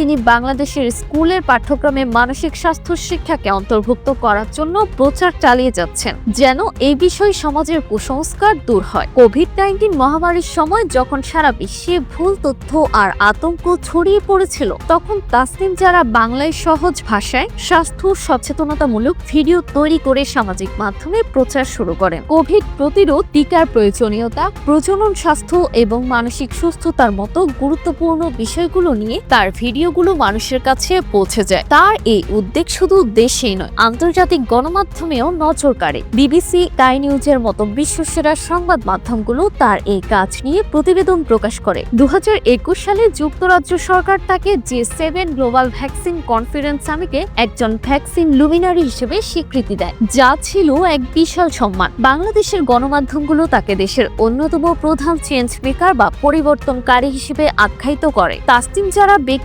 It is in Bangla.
তিনি বাংলাদেশের স্কুলের পাঠ্যক্রমে মানসিক স্বাস্থ্য শিক্ষাকে অন্তর্ভুক্ত করার জন্য প্রচার চালিয়ে যাচ্ছেন, যেন এই বিষয়ে সমাজের কুসংস্কার দূর হয়। কোভিড নাইন্টিন মহামারীর সময় যখন সারা বিশ্বে ভুল তথ্য আর আতঙ্ক ছড়িয়ে পড়েছিল, তখন তাসনিম যারা বাংলায় সহজ ভাষায় স্বাস্থ্য সচেতনতামূলক ভিডিও তৈরি করে সামাজিক মাধ্যমে প্রচার শুরু করেন। কোভিড প্রতিরোধ টিকার প্রয়োজনীয়তা, প্রজনন স্বাস্থ্য এবং মানসিক সুস্থতার মতো গুরুত্বপূর্ণ বিষয়গুলো নিয়ে তার ভিডিওগুলো মানুষের কাছে পৌঁছে যায়। তার এই উদ্যোগ শুধু দেশেই নয়, আন্তর্জাতিক গণমাধ্যমেও নজর কাড়ে। বিবিসি টাই নিউজের মতো বিশ্বসেরা সংবাদ মাধ্যমগুলো তার এই কাজ নিয়ে প্রতিবেদন প্রকাশ করে। দু সালে যুক্তরাজ্য সরকার তাকে G seven global vaccine conference সামিটে একজন ভ্যাকসিন লুমিনারি হিসেবে স্বীকৃতি দেয়, যা ছিল এক বিশাল সম্মান। বাংলাদেশের গণমাধ্যমগুলো তাকে দেশের অন্যতম প্রধান চেঞ্জ মেকার বা পরিবর্তনকারী হিসেবে আখ্যায়িত করে। তাসতিম যারা